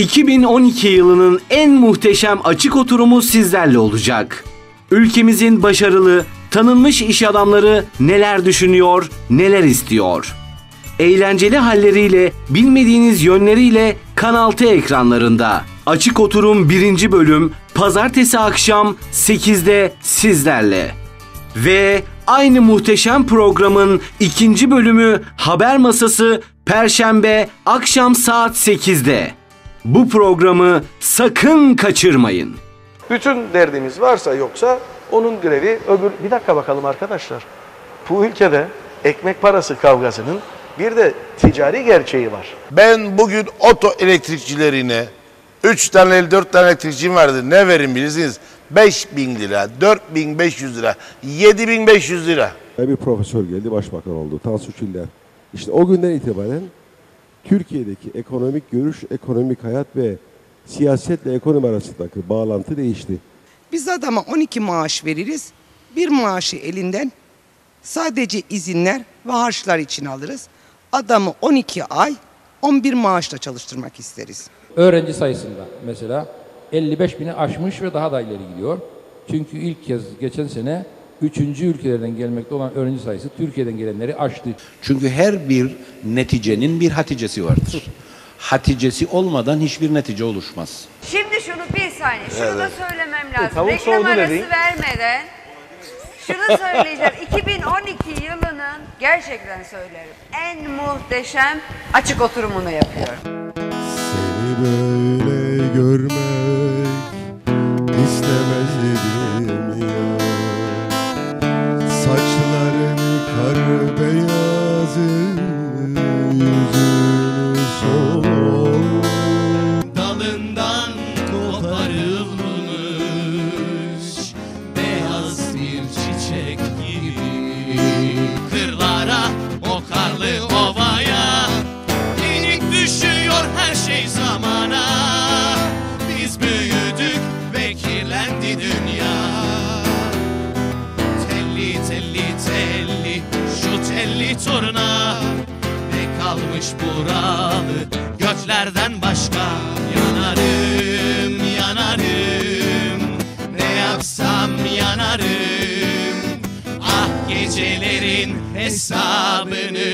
2012 yılının en muhteşem açık oturumu sizlerle olacak. Ülkemizin başarılı, tanınmış iş adamları neler düşünüyor, neler istiyor? Eğlenceli halleriyle, bilmediğiniz yönleriyle Kanal T ekranlarında. Açık Oturum 1. bölüm pazartesi akşam 8'de sizlerle. Ve aynı muhteşem programın ikinci bölümü Haber Masası Perşembe akşam saat 8'de. Bu programı sakın kaçırmayın. Bütün derdimiz varsa yoksa onun grevi öbür... Bir dakika bakalım arkadaşlar. Bu ülkede ekmek parası kavgasının bir de ticari gerçeği var. Ben bugün oto elektrikçilerine 3 tane 4 tane elektrikçim vardı. Ne verin bilirsiniz? 5000 lira, 4500 lira, 7500 lira. Bir profesör geldi, başbakan oldu. Tansu Çiller. İşte o günden itibaren Türkiye'deki ekonomik görüş, ekonomik hayat ve siyasetle ekonomi arasındaki bağlantı değişti. Biz adama 12 maaş veririz. Bir maaşı elinden sadece izinler ve harçlar için alırız. Adamı 12 ay 11 maaşla çalıştırmak isteriz. Öğrenci sayısında mesela 55 bini aşmış ve daha da ileri gidiyor. Çünkü ilk kez geçen sene üçüncü ülkelerden gelmekte olan öğrenci sayısı Türkiye'den gelenleri aştı. Çünkü her bir neticenin bir haticesi vardır. Haticesi olmadan hiçbir netice oluşmaz. Şimdi şunu bir saniye, şunu da söylemem lazım. tavuk Reklam arası dedin. vermeden şunu söyleyeceğim. 2012 yılının gerçekten söylerim en muhteşem açık oturumunu yapıyor. Seni böyle görmek dünya. Telli telli telli şu telli toruna ne kalmış buralı göklerden başka? Yanarım yanarım. Ne yapsam yanarım? Ah gecelerin hesabını